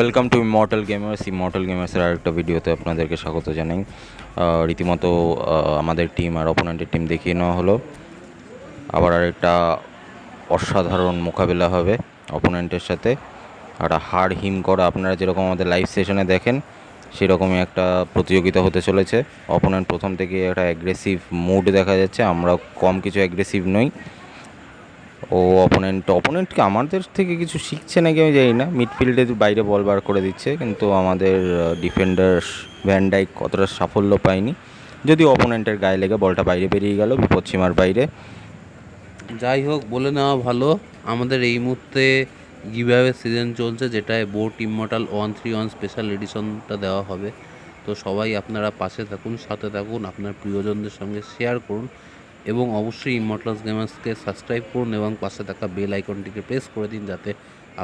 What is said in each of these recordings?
Welcome to Immortal Gamers Immortal গেমার্সের আরেকটা ভিডিওতে আপনাদেরকে স্বাগত জানাই। রীতিমতো আমাদের টিম আর অপোনেন্টের টিম দেখিয়ে নেওয়া হলো। আবার আরেকটা অসাধারণ মোকাবিলা হবে অপোনেন্টের সাথে। একটা হাড় হিম করা আপনারা যেরকম আমাদের লাইভ সেশনে দেখেন, সেরকমই একটা প্রতিযোগিতা হতে চলেছে। অপোনেন্ট প্রথম থেকে একটা অ্যাগ্রেসিভ মুড দেখা যাচ্ছে। আমরা কম কিছু অ্যাগ্রেসিভ নই। ও অপোনেন্ট অপোনেন্টকে আমাদের থেকে কিছু শিখছে নাকি আমি জানি না। মিডফিল্ডে বাইরে বল বার করে দিচ্ছে, কিন্তু আমাদের ডিফেন্ডার ভ্যান্ডাইক কতটা সাফল্য পায়নি। যদি অপোনেন্টের গায়ে লেগে বলটা বাইরে বেরিয়ে গেল, বিপদসীমার বাইরে। যাই হোক, বলে নেওয়া ভালো। আমাদের এই মুহূর্তে গিভঅ্যাওয়ে সিজন চলছে, যেটায় boat immortal one three one special এডিশনটা দেওয়া হবে। তো সবাই আপনারা পাশে থাকুন, সাথে থাকুন, আপনার প্রিয়জনদের সঙ্গে শেয়ার করুন। এবং অবশ্যই ইমমর্টালস গেমার্সকে সাবস্ক্রাইব করুন এবং পাশে থাকা বেল আইকনটিকে প্রেস করে দিন যাতে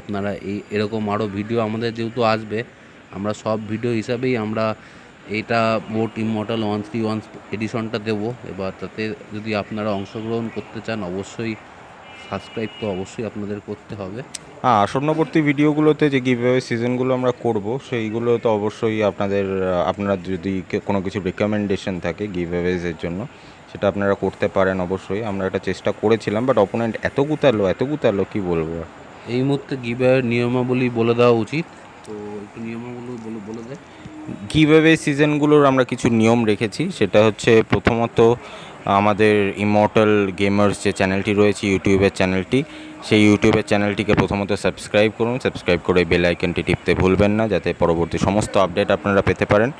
আপনারা এই, এরকম আরও ভিডিও আমাদের যেহেতু আসবে, আমরা সব ভিডিও হিসাবেই আমরা এটা boat immortal one three one এডিশনটা দেবো। এবার তাতে যদি আপনারা অংশগ্রহণ করতে চান, অবশ্যই সাবস্ক্রাইব তো অবশ্যই আপনাদের করতে হবে। হ্যাঁ আসন্নবর্তী ভিডিওগুলোতে যে গিভঅ্যাওয়ে সিজনগুলো আমরা করব, সেইগুলো তো অবশ্যই আপনাদের, আপনারা যদি কোনো কিছু রেকমেন্ডেশন থাকে গিভঅ্যাওয়েজের জন্য সেটা আপনারা করতে পারেন অবশ্যই। আমরা এটা চেষ্টা করেছিলাম বাট অপোনেন্ট এত গুতালো এত গুতালো কি বলব? এই মুহূর্তে গিভের নিয়মাবলী বলে দেওয়া উচিত। তো একটু নিয়মাবলী বলে বলে দেয়। গিভঅ্যাওয়ে সিজনগুলোর আমরা কিছু নিয়ম রেখেছি। সেটা হচ্ছে প্রথমত আমাদের ইমর্টাল গেমার্স যে চ্যানেলটি রয়েছে ইউটিউবের চ্যানেলটি সেই ইউটিউবের চ্যানেলটিকে প্রথমত সাবস্ক্রাইব করুন। সাবস্ক্রাইব করে বেল আইকনটি টিপতে ভুলবেন না যাতে পরবর্তী সমস্ত আপডেট আপনারা পেতে পারেন।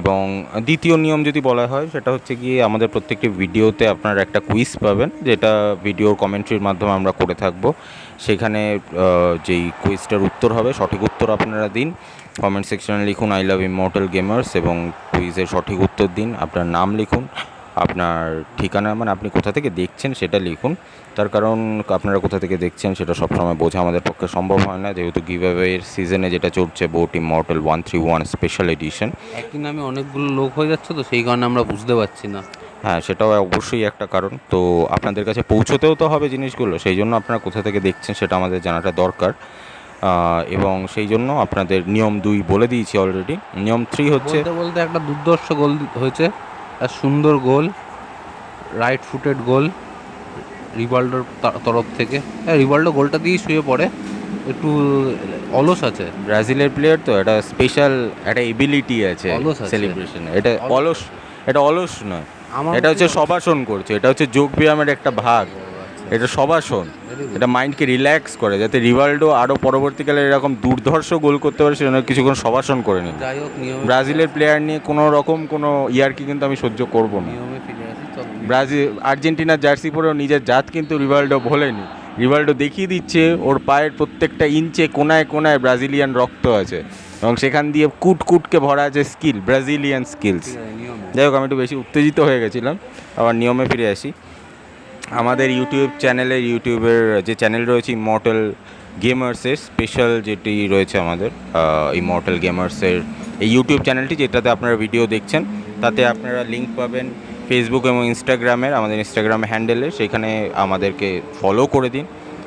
এবং দ্বিতীয় নিয়ম যদি বলা হয়, সেটা হচ্ছে গিয়ে আমাদের প্রত্যেকটি ভিডিওতে আপনারা একটা কুইজ পাবেন, যেটা ভিডিওর কমেন্ট্রির মাধ্যমে আমরা করে থাকব। সেখানে যেই কুইজটার উত্তর হবে, সঠিক উত্তর আপনারা দিন। কমেন্ট সেকশনে লিখুন আই লাভ ইমোর্টাল গেমার্স এবং কুইজের সঠিক উত্তর দিন। আপনার নাম লিখুন। আপনার ঠিকানা মানে আপনি কোথা থেকে দেখছেন সেটা লিখুন। তার কারণ আপনারা কোথা থেকে দেখছেন সেটা সবসময় বোঝা আমাদের পক্ষে সম্ভব হয় না। যেহেতু গিভঅ্যাওয়ের সিজনে যেটা চলছে boat immortal one three one special edition একই নামে অনেকগুলো লোক হয়ে যাচ্ছে তো সেই কারণে আমরা বুঝতে পারছি না। হ্যাঁ সেটাও অবশ্যই একটা কারণ। তো আপনাদের কাছে পৌঁছতেও তো হবে জিনিসগুলো সেই জন্য আপনারা কোথা থেকে দেখছেন সেটা আমাদের জানাটা দরকার। এবং সেই জন্য আপনাদের নিয়ম দুই বলে দিয়েছি অলরেডি নিয়ম থ্রি হচ্ছে বলতে বলতে একটা দুর্দর্শ গোল হয়েছে। সুন্দর গোল রাইট ফুটেড গোল রিভাল্ডোর তরফ থেকে। হ্যাঁ রিভাল্ডো গোলটা দিয়েই শুয়ে পড়ে। একটু অলস আছে। ব্রাজিলের প্লেয়ার তো একটা স্পেশাল একটা এবিলিটি আছে অলস আছে। এটা অলস। এটা অলস নয়। এটা হচ্ছে সবাসন করছে। এটা হচ্ছে যোগ ব্যায়ামের একটা ভাগ। এটা সবাসন। এটা মাইন্ডকে রিল্যাক্স করে যাতে রিভাল্ডো আরও পরবর্তীকালে এরকম দুর্ধর্ষ গোল করতে পারে সেজন্য কিছুক্ষণ সবাসন করে নিয়মে ব্রাজিলের প্লেয়ার নিয়ে কোনো রকম কোনো ইয়ারকি কিন্তু আমি সহ্য করব না। ব্রাজিল আর্জেন্টিনার জার্সি পরেও নিজের জাত কিন্তু রিভাল্ডো ভোলেনি। রিভাল্ডো দেখিয়ে দিচ্ছে ওর পায়ের প্রত্যেকটা ইঞ্চে কোনায় কোনায় ব্রাজিলিয়ান রক্ত আছে এবং সেখান দিয়ে কুট কুটকে ভরা আছে স্কিল ব্রাজিলিয়ান স্কিলস। যাই হোক আমি একটু বেশি উত্তেজিত হয়ে গেছিলাম আবার নিয়মে ফিরে আসি। আমাদের ইউটিউব চ্যানেলের ইউটিউবের যে চ্যানেল রয়েছে ইমর্টাল গেমার্সের স্পেশাল যেটি রয়েছে আমাদের ইমর্টাল গেমার্সের এই ইউটিউব চ্যানেলটি যেটাতে আপনারা ভিডিও দেখছেন। তাতে আপনারা লিঙ্ক পাবেন ফেসবুক এবং ইনস্টাগ্রামের আমাদের ইনস্টাগ্রাম হ্যান্ডেলে সেখানে আমাদেরকে ফলো করে দিন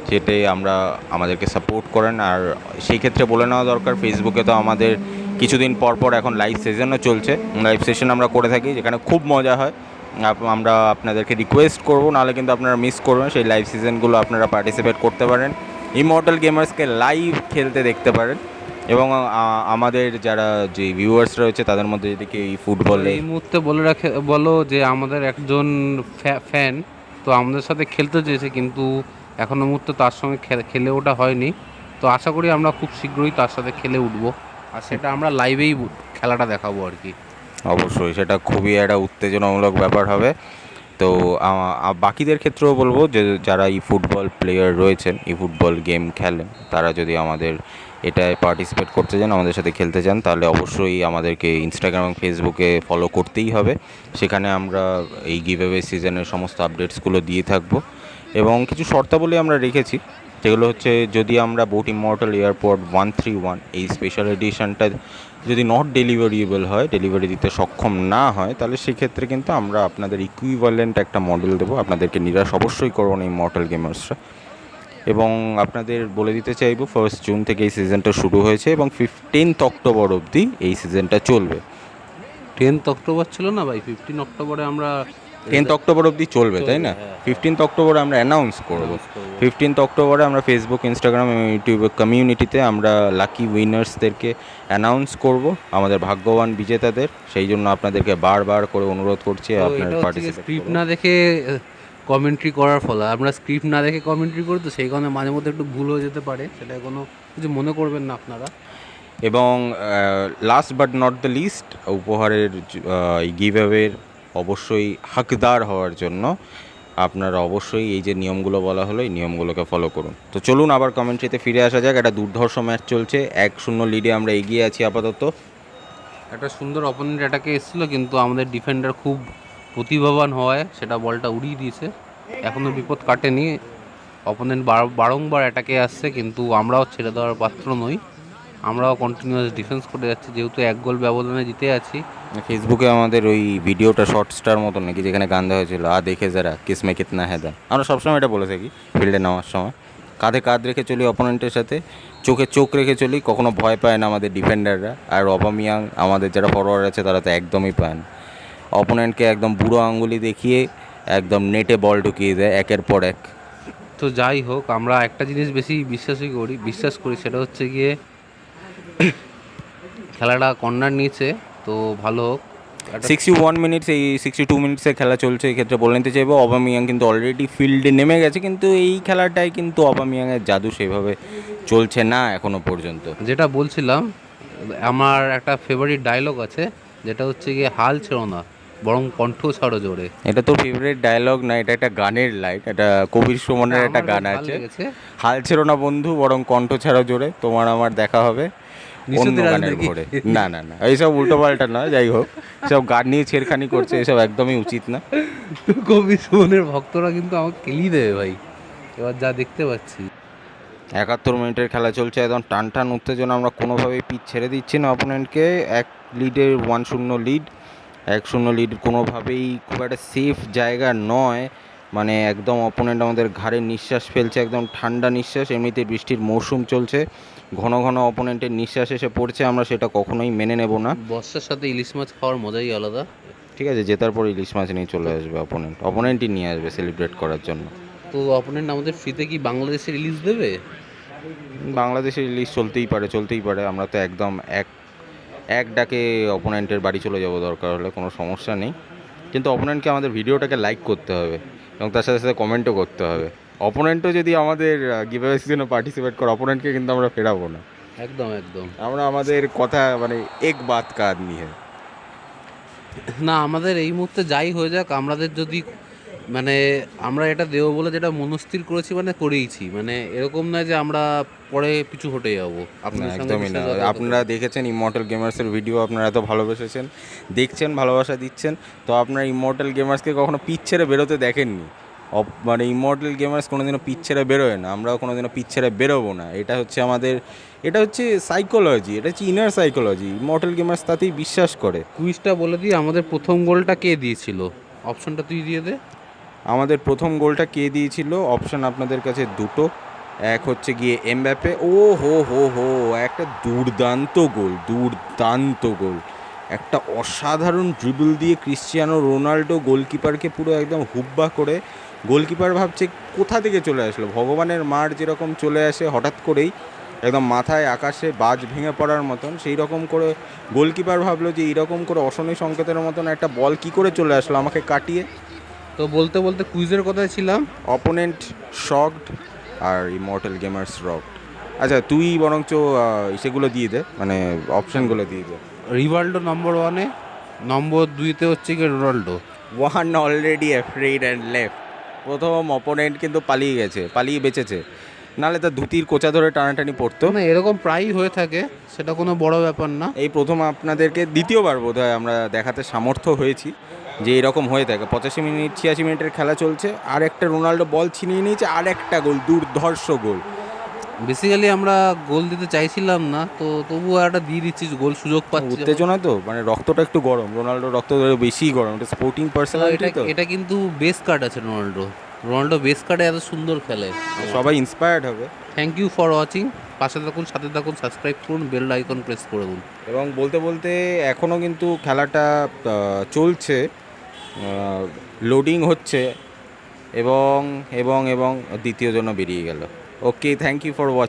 যেতে আমরা আমাদেরকে সাপোর্ট করেন। আর সেই ক্ষেত্রে বলে নেওয়া দরকার ফেসবুকে তো আমাদের কিছুদিন পর পর এখন লাইভ সেশনও চলছে। লাইভ সেশন আমরা করে থাকি, যেখানে খুব মজা হয়। আমরা আপনাদেরকে রিকোয়েস্ট করব, নাহলে কিন্তু আপনারা মিস করবেন সেই লাইভ সিজনগুলো আপনারা পার্টিসিপেট করতে পারেন। ইমর্টাল গেমার্সকে লাইভ খেলতে দেখতে পারেন। এবং আমাদের যারা যে ভিউয়ার্স রয়েছে, তাদের মধ্যে যদি কেউ এই ফুটবলে এই মুহূর্তে বলে রাখে, বলো যে আমাদের একজন ফ্যান তো আমাদের সাথে খেলতে চেয়েছে, কিন্তু এখনও মুহূর্তে তার সঙ্গে খেলে ওটা হয়নি। তো আশা করি আমরা খুব শীঘ্রই তার সাথে খেলে উঠবো। আর সেটা আমরা লাইভেই খেলাটা দেখাবো আর কি। অবশ্যই, সেটা খুবই একটা উত্তেজনামূলক ব্যাপার হবে। তো বাকিদের ক্ষেত্রেও বলব যে, যারা এই ফুটবল প্লেয়ার রয়েছেন, এই ফুটবল গেম খেলেন, তারা যদি আমাদের এটায় পার্টিসিপেট করতে চান, আমাদের সাথে খেলতে চান, তাহলে অবশ্যই আমাদেরকে ইনস্টাগ্রাম এবং ফেসবুকে ফলো করতেই হবে। সেখানে আমরা এই গিভঅ্যাওয়ে সিজনের সমস্ত আপডেটসগুলো দিয়ে থাকব। এবং কিছু শর্তাবলী আমরা রেখেছি যেগুলো হচ্ছে যদি আমরা boat immortal airport one three one এই স্পেশাল এডিশনটা যদি নট ডেলিভারিয়েবল হয় ডেলিভারি দিতে সক্ষম না হয়, তাহলে সেক্ষেত্রে কিন্তু আমরা আপনাদের ইকুইভ্যালেন্ট একটা মডেল দেবো। আপনাদেরকে নিরাশ অবশ্যই করব না এই মডেল গেমার্সরা এবং আপনাদের বলে দিতে চাইব ফার্স্ট জুন থেকে এই সিজনটা শুরু হয়েছে এবং ফিফটিন্থ অক্টোবর অবধি এই সিজনটা চলবে। টেন্থ অক্টোবর ছিল না ভাই? ফিফটিন অক্টোবরে আমরা টেন্থ অক্টোবর অবধি চলবে তাই না? হ্যাঁ। ফিফটিন্থ অক্টোবর আমরা অ্যানাউন্স করব। ফিফটিন্থ অক্টোবরে আমরা ফেসবুক ইনস্টাগ্রাম এবং ইউটিউব কমিউনিটিতে আমরা লাকি উইনার্সদেরকে অ্যানাউন্স করব আমাদের ভাগ্যবান বিজেতাদের। সেই জন্য আপনাদেরকে বারবার করে অনুরোধ করছি আপনার স্ক্রিপ্ট না দেখে কমেন্ট্রি করার ফলে। আমরা স্ক্রিপ্ট না দেখে কমেন্ট্রি করি তো সেই কারণে মাঝে মধ্যে একটু ভুল হয়ে যেতে পারে। সেটা কোনো কিছু মনে করবেন না আপনারা। এবং last but not the least উপহারের এই গিভ অ্যাওয়ের অবশ্যই হকদার হওয়ার জন্য আপনারা অবশ্যই এই যে নিয়মগুলো বলা হলো, এই নিয়মগুলোকে ফলো করুন। তো চলুন আবার কমেন্ট্রিতে ফিরে আসা যাক। একটা দুর্ধর্ষ ম্যাচ চলছে। এক শূন্য লিডে আমরা এগিয়ে আছি আপাতত। একটা সুন্দর অপোনেন্ট অ্যাটাকে এসেছিল, কিন্তু আমাদের ডিফেন্ডার খুব প্রতিভাবান হওয়ায় সেটা বলটা উড়িয়ে দিয়েছে। এখনও বিপদ কাটেনি। অপোনেন্ট বারংবার অ্যাটাকে আসছে, কিন্তু আমরাও ছেড়ে দেওয়ার পাত্র নই। আমরাও কন্টিনিউয়াস ডিফেন্স করে যাচ্ছি যেহেতু এক গোল ব্যবধানে জিতে আছি। ফেসবুকে আমাদের ওই ভিডিওটা শর্ট স্টার মতন নাকি যেখানে গান দেওয়া হয়েছিল আ দেখে যারা কিসমে কিতনা হেদা আমরা সবসময় এটা বলে থাকি ফিল্ডে নামার সময়। কাঁধে কাঁধ রেখে চলি অপোনেন্টের সাথে চোখে চোখ রেখে চলি কখনো ভয় পায় না আমাদের ডিফেন্ডাররা আর অবামিয়াং আমাদের যারা ফরওয়ার্ড আছে তারা তো একদমই পায় না। অপোনেন্টকে একদম বুড়ো আঙ্গুলি দেখিয়ে একদম নেটে বল ঢুকিয়ে দেয় একের পর এক। তো যাই হোক আমরা একটা জিনিস বেশি বিশ্বাসই করি বিশ্বাস করি সেটা হচ্ছে গিয়ে খেলাটা কর্নার নিয়েছে তো ভালো হোক। সিক্সটি ওয়ান মিনিটস এই সিক্সটি টু মিনিটসে খেলা চলছে এই ক্ষেত্রে বলে নিতে চাইব। অবামিয়াং কিন্তু অলরেডি ফিল্ডে নেমে গেছে কিন্তু এই খেলাটায় কিন্তু অবামিয়াংয়ের জাদু সেভাবে চলছে না এখনও পর্যন্ত। যেটা বলছিলাম আমার একটা ফেভারিট ডায়লগ আছে যেটা হচ্ছে গিয়ে হাল ছেড়ো না বরং কণ্ঠ ছাড়ো জোরে। এটা তো ফেভারিট ডায়লগ না এটা একটা গানের লাইক এটা কবির সুমনের একটা গান আছে। হাল ছেড়ো না বন্ধু বরং কণ্ঠ ছাড়া জোরে তোমার আমার দেখা হবে। অন্য গানের? না না না এইসব উল্টো পাল্টা না যাই হোক। সব গান নিয়ে ছেড়খানি করছে এসব একদমই উচিত না। তো কবি সুমনের ভক্তরা কিন্তু আমাকে কেলিয়ে দেবে ভাই। এবার যা দেখতে পাচ্ছি। একাত্তর মিনিটের খেলা চলছে একদম টান টান উত্তেজনা। আমরা কোনোভাবেই পিচ ছেড়ে দিচ্ছি না অপোনেন্টকে। এক লিডের ওয়ান শূন্য লিড এক শূন্য লিড কোনোভাবেই খুব একটা সেফ জায়গা নয়। মানে একদম অপোনেন্ট আমাদের ঘাড়ে নিঃশ্বাস ফেলছে একদম ঠান্ডা নিঃশ্বাস এমনিতে বৃষ্টির মৌসুম চলছে। ঘন ঘন অপোনেন্টের নিঃশ্বাস এসে পড়ছে আমরা সেটা কখনোই মেনে নেব না। বর্ষার সাথে ইলিশ মাছ খাওয়ার মজাই আলাদা। ঠিক আছে জেতার পর ইলিশ মাছ নিয়ে চলে আসবে অপোনেন্ট অপোনেন্টই নিয়ে আসবে সেলিব্রেট করার জন্য। তো অপোনেন্ট আমাদের ফ্রিতে কি বাংলাদেশের ইলিশ দেবে? বাংলাদেশের ইলিশ চলতেই পারে চলতেই পারে। আমরা তো একদম এক এক ডাকে অপোনেন্টের বাড়ি চলে যাব দরকার হলে কোনো সমস্যা নেই। কিন্তু অপোনেন্টকে আমাদের ভিডিওটাকে লাইক করতে হবে। এবং তার সাথে সাথে কমেন্টও করতে হবে। অপোনেন্টও যদি আমাদের গিভঅ্যাওয়ে জন্য পার্টিসিপেট করে অপোনেন্টকে কিন্তু আমরা ফেরাবো না। একদম একদম। আমরা আমাদের কথা মানে এক বাত কাদ নিয়ে না আমাদের এই মুহূর্তে যাই হয়ে যাক আমাদের যদি মানে আমরা এটা দেবো বলে যেটা মনস্থির করেছি মানে করেইছি। মানে এরকম নয় যে আমরা পরে পিছু হটে যাব। সঙ্গে একদমই না। আপনারা দেখেছেন ইমর্টাল গেমার্সের ভিডিও আপনারা এত ভালোবেসেছেন। দেখছেন ভালোবাসা দিচ্ছেন। তো আপনার ইমর্টাল গেমার্সকে কখনো পিচ ছেড়ে বেরোতে দেখেননি? মানে ইমর্টাল গেমার্স কোনোদিনও পিচ ছেড়ে বেরোয় না। আমরাও কোনোদিনও পিচ ছেড়ে বেরোবো না। এটা হচ্ছে আমাদের এটা হচ্ছে সাইকোলজি এটা হচ্ছে ইনার সাইকোলজি ইমর্টাল গেমার্স তাতেই বিশ্বাস করে। কুইজটা বলে দিই আমাদের প্রথম গোলটা কে দিয়েছিল? অপশনটা তুই দিয়ে দে। আমাদের প্রথম গোলটা কে দিয়েছিল? অপশন আপনাদের কাছে দুটো। এক হচ্ছে গিয়ে এমব্যাপে ও হো হো হো একটা দুর্দান্ত গোল দুর্দান্ত গোল। একটা অসাধারণ ড্রিবল দিয়ে ক্রিশ্চিয়ানো রোনাল্ডো গোলকিপারকে পুরো একদম হুব্বা করে গোলকিপার ভাবছে কোথা থেকে চলে আসলো? ভগবানের মার যেরকম চলে আসে হঠাৎ করেই একদম মাথায় আকাশে বাজ ভেঙে পড়ার মতন সেই রকম করে গোলকিপার ভাবলো যে এইরকম করে অশনি সংকেতের মতন একটা বল কি করে চলে আসলো আমাকে কাটিয়ে। তো বলতে বলতে কুইজের কথায় ছিলাম। অপোনেন্ট শকড আর ইমর্টাল গেমার্স রকড আচ্ছা তুই বরঞ্চ সেগুলো দিয়ে দে মানে অপশানগুলো দিয়ে দে। রিভাল্ডো নম্বর ওয়ানে নম্বর দুইতে হচ্ছে কি Ronaldo one already afraid and left প্রথম অপোনেন্ট কিন্তু পালিয়ে গেছে পালিয়ে বেঁচেছে। নাহলে তার ধুতির কোচা ধরে টানাটানি পড়তো। না এরকম প্রায়ই হয়ে থাকে সেটা কোনো বড় ব্যাপার না। এই প্রথম আপনাদেরকে দ্বিতীয়বার বোধ হয় আমরা দেখাতে সামর্থ্য হয়েছি। যে এরকম হয়ে থাকে। পঁচাশি মিনিট ছিয়াশি মিনিটের খেলা চলছে। আর একটা রোনাল্ডো বল ছিনিয়ে নিয়েছে আর একটা গোল দুর্ধর্ষ গোল। বেসিক্যালি আমরা গোল দিতে চাইছিলাম না তো তবুও একটা দিয়ে দিচ্ছি গোল সুযোগ পাচ্ছি উত্তেজনা তো? মানে রক্তটা একটু গরম রোনাল্ডো রক্ত বেশি গরম এটা স্পোর্টিং পার্সন তো এটা কিন্তু বেস কার্ড আছে রোনাল্ডো। রোনাল্ডো বেস কার্ডে এত সুন্দর খেলে। সবাই ইন্সপায়ার্ড হবে। থ্যাংক ইউ ফর ওয়াচিং পাশে থাকুন সাথে থাকুন সাবস্ক্রাইব করুন বেল আইকন প্রেস করে দিন। এবং বলতে বলতে এখনও কিন্তু খেলাটা চলছে। লোডিং হচ্ছে এবং এবং এবং দ্বিতীয়জনও বেরিয়ে গেল। Okay thank you for watching